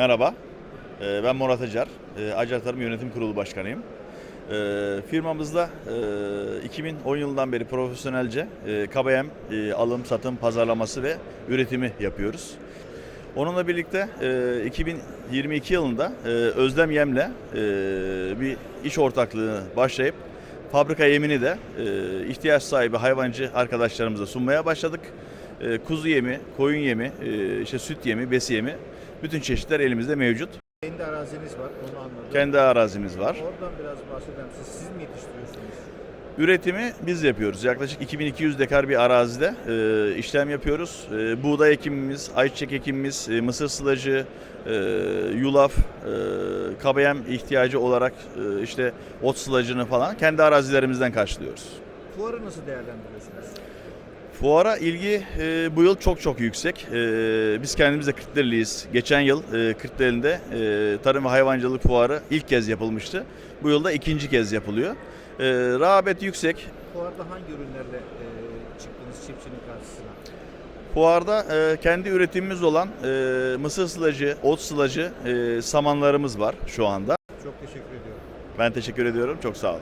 Merhaba, Ee, ben Murat Acar, Ee, Acar Tarım Yönetim Kurulu Başkanıyım. Ee, Firmamızda e, 2010 yılından beri profesyonelce e, KBM e, alım, satım, pazarlaması ve üretimi yapıyoruz. Onunla birlikte e, 2022 yılında e, Özlem Yem'le e, bir iş ortaklığı başlayıp fabrika yemini de e, ihtiyaç sahibi hayvancı arkadaşlarımıza sunmaya başladık. E, kuzu yemi, koyun yemi, e, işte süt yemi, besi yemi bütün çeşitler elimizde mevcut. Kendi araziniz var, onu anladım. Kendi arazimiz var. Oradan biraz bahseder misiniz? Siz mi yetiştiriyorsunuz? Üretimi biz yapıyoruz. Yaklaşık 2200 dekar bir arazide e, işlem yapıyoruz. E, buğday ekimimiz, ayçiçek ekimimiz, e, mısır sılacı, e, yulaf, e, KBM ihtiyacı olarak e, işte ot sılacını falan kendi arazilerimizden karşılıyoruz. Fuarı nasıl değerlendiriyorsunuz? Fuara ilgi e, bu yıl çok çok yüksek. E, biz kendimiz de Kırklareliyiz. Geçen yıl e, Kırklareli'nde e, Tarım ve Hayvancılık Fuarı ilk kez yapılmıştı. Bu yılda ikinci kez yapılıyor. E, rağbet yüksek. Fuarda hangi ürünlerle e, çıktınız çiftçinin karşısına? Fuarda e, kendi üretimimiz olan e, mısır sılacı, ot sılacı e, samanlarımız var şu anda. Çok teşekkür ediyorum. Ben teşekkür ediyorum. Çok sağ olun.